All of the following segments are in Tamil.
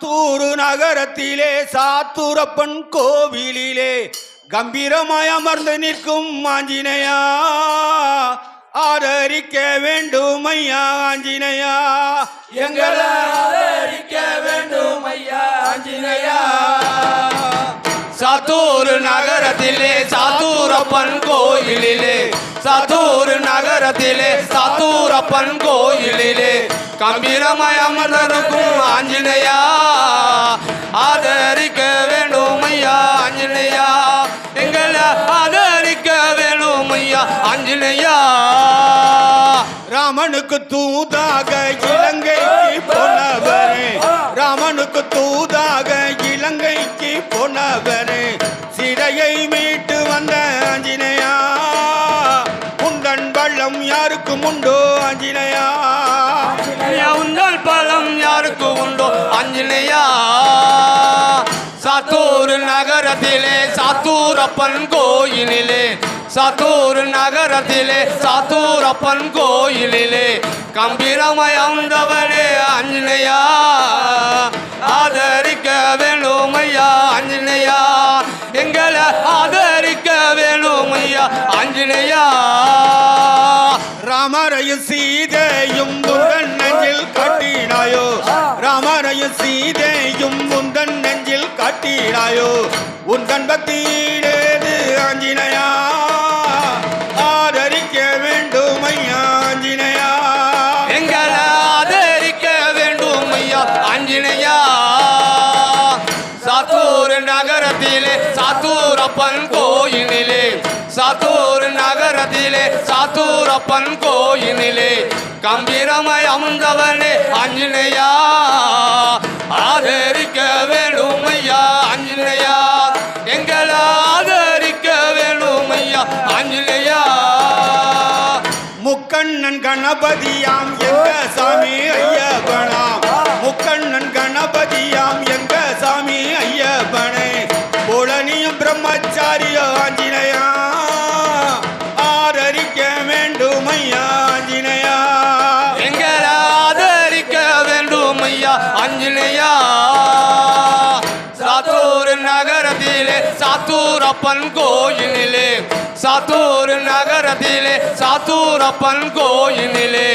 சாத்தூரு நகரத்திலே சாத்தூரப்பன் கோவிலிலே கம்பீரமாய் அமர்ந்து நிற்கும் ஆஞ்சநேயா. ஆதரிக்க வேண்டும் ஐயா ஆஞ்சநேயா. எங்களை ஆதரிக்க வேண்டும் ஐயா ஆஞ்சநேயா. சாத்தூர் நகரத்திலே சாத்தூரப்பன் கோயிலிலே சாத்தூர் நகரத்திலே சாத்தூரப்பன் கோயிலிலே கம்பீரமாய் அமர்ந்திருக்கும் ஆஞ்சநேயா. ஆதரிக்க வேண்டும் ஐயா ஆஞ்சநேயா. எங்களை ஆதரிக்க வேண்டும் ஐயா ஆஞ்சநேயா. ராமனுக்கு தூதாக இலங்கைக்கு போனவரே. ராமனுக்கு தூதாக இலங்கைக்கு போனவரே. சிறையை மீ உண்டோ ஆஞ்சநேயா சாத்தூர் நகரத்திலே சாத்தூரப்பன் கோயிலிலே. சாத்தூர் நகரத்திலே சாத்தூரப்பன் கோயிலிலே. கம்பீரமயந்தவனே ஆஞ்சநேயா ஆதரிக்க வேணுமையா ஐயா எங்களை ஆதரிக்க வேணுமையா ஐயா சீதையும் முந்தன் நெஞ்சில் காட்டினாயோ? உன் கண்பத்தீடேது ஆஞ்சநேயா ஆதரிக்க வேண்டும் ஐயா ஆஞ்சநேயா எங்கள் ஆதரிக்க வேண்டும் ஐயா ஆஞ்சநேயா சாத்தூர் நகரத்திலே சாத்தூரப்பன் கோயிலிலே சாத்தூர் நகரத்திலே சாத்தூரப்பன் கோயிலிலே கம்பீரமாய் அமர்ந்தவனே ஆஞ்சநேயா முக்கண்ணன் கணபதியாம் எங்க சாமி ஐயப்பனாம். முக்கண்ணன் கணபதியாம் எங்க சாமி ஐயப்பனே. புலனியும் பிரம்மச்சாரிய சாத்தூர் அப்பன் கோயிலே சாத்தூர் நகரத்திலே சாத்தூர் அப்பன் கோயிலே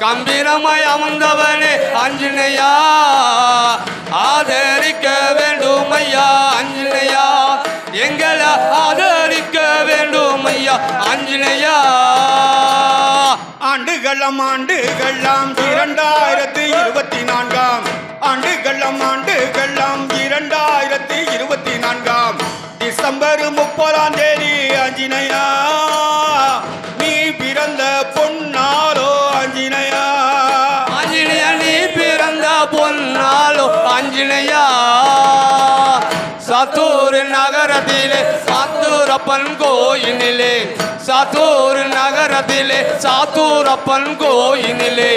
கம்பீரமாய் அமர்ந்தவனே அஞ்சனையா ஆதரிக்க வேண்டும் ஐயா அஞ்சனையா. எங்களை ஆதரிக்க வேண்டும் ஐயா அஞ்சனையா. ஆண்டுகளம் ஆண்டுகளம் இரண்டாயிரத்தி இருபத்தி இணையா? சத்தூர் நகரத்திலே சாத்தூரப்பன் கோயிலிலே. சாத்தூர் நகரத்திலே சாத்தூரப்பன் கோயிலிலே.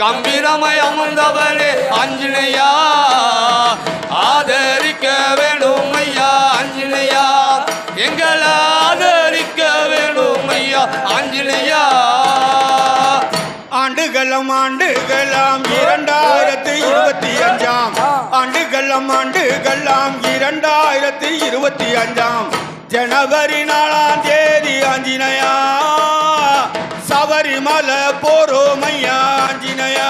கம்பீரமய அமர்ந்தவனே அஞ்சனையா ஆதரிக்க வேணும் ஐயா அஞ்சனையா எங்களை ஆதரிக்க வேணும் ஐயா அஞ்சனையா ஆண்டுகளும் ஆண்டுகளாம் இரண்டாம் ஆண்டுகளம் இரண்டாயிரத்தி இருபத்தி அஞ்சாம் ஜனவரி நாலாம் தேதி ஆஞ்சநேயா சபரிமலை போறோம் ஐயா ஆஞ்சநேயா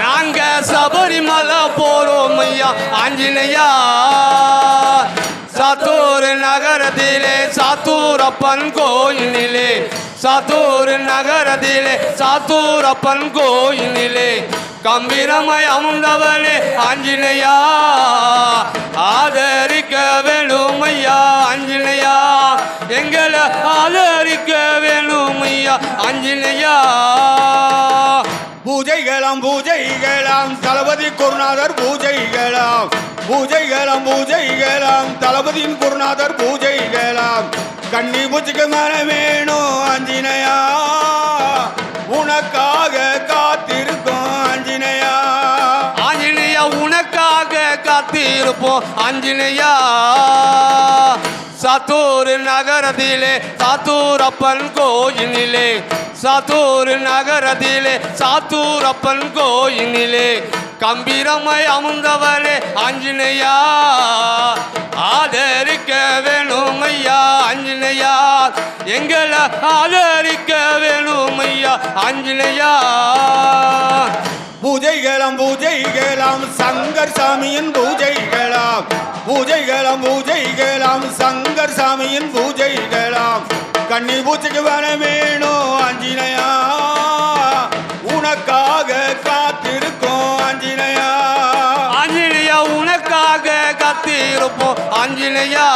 நாங்க சபரிமலை போறோம் ஐயா ஆஞ்சநேயா நகரத்திலே சாத்தூரப்பன் கோயிலிலே சாத்தூர் நகரத்திலே சாத்தூரப்பன் கோயிலிலே கம்பீரமாய் அமர்ந்தவனே ஆஞ்சநேயா ஆதரிக்க வேணுமையா ஐயா ஆஞ்சநேயா எங்களை ஆதரிக்க வேணுமையா ஐயா ஆஞ்சநேயா. பூஜைகளாம் பூஜைகளாம் தளபதி குருநாதர் பூஜைகளாம். பூஜைகளாம் பூஜைகளாம். தளபதியின் குருநாதர் பூஜைகளாம். கண்ணி பூஜைக்கு மர வேணும் அஞ்சினையா உனக்காக காத்திருக்கும் அஞ்சினையா ஆஞ்சநேயா உனக்காக காத்திருப்போம் அஞ்சினையா சாத்தூர் நகரத்திலே சாத்தூர் அப்பன் கோயிலிலே. சாத்தூர் நகரத்திலே சாத்தூர் அப்பன் கோயிலே கம்பீரமாய் அமுந்தவரே ஆஞ்சநேயா ஆதரிக்க வேணும் ஐயா ஆஞ்சநேயா எங்களை ஆதரிக்க வேணும் ஐயா ஆஞ்சநேயா. பூஜைகளம் பூஜைகளாம் சங்கர் சாமியின் பூஜைகளாம். பூஜைகளம் பூஜைகளாம் சங்கர் சாமியின் பூஜைகளாம். கண்ணி பூச்சிக்கு வர வேணும் அஞ்சினையா? உனக்காக காத்திருக்கோம் அஞ்சினையா? அஞ்சினையா உனக்காக காத்திருப்போம் அஞ்சினையா?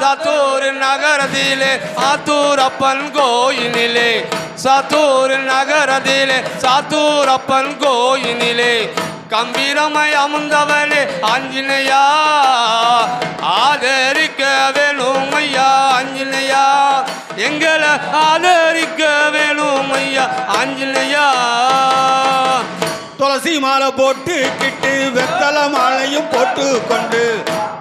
சத்தூர் நகரத்திலே ஆத்தூர் அப்பன் கோயினிலே சாத்தூர் நகரத்திலே சாத்தூர் அப்பன் கோயினிலே கம்பீரமாய் அமர்ந்தவனே ஆஞ்சநேயா ஆதரிக்க வேணும் ஐயா ஆஞ்சநேயா. எங்களை ஆதரிக்க வேணும் ஐயா ஆஞ்சநேயா. துளசி மாலை போட்டு கிட்டு வெத்தலை மாலையும் போட்டு கொண்டு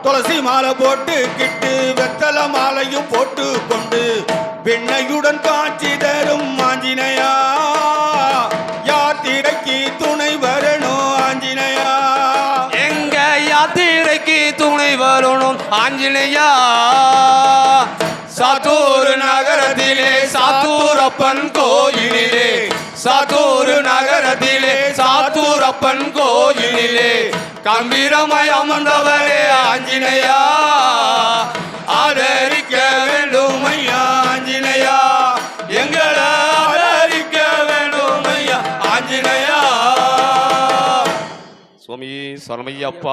துளசி மாலை போட்டு கிட்டு வெத்தலை மாலையும் போட்டு கொண்டு பெண்ணையுடன் காட்சித ஆஞ்சநேயா சாத்தூர் நகரத்திலே சாத்தூரப்பன் கோயிலிலே. சாத்தூர் நகரத்திலே சாத்தூரப்பன் கோயிலிலே. கம்பீரமாய் அமர்ந்தவரே ஆஞ்சநேயா ஆதரிக்க வேண்டும் ஐயா ஆஞ்சநேயா எங்களை ஆதரிக்க வேண்டும் ஐயா ஆஞ்சநேயா சுவாமி சரமையப்பா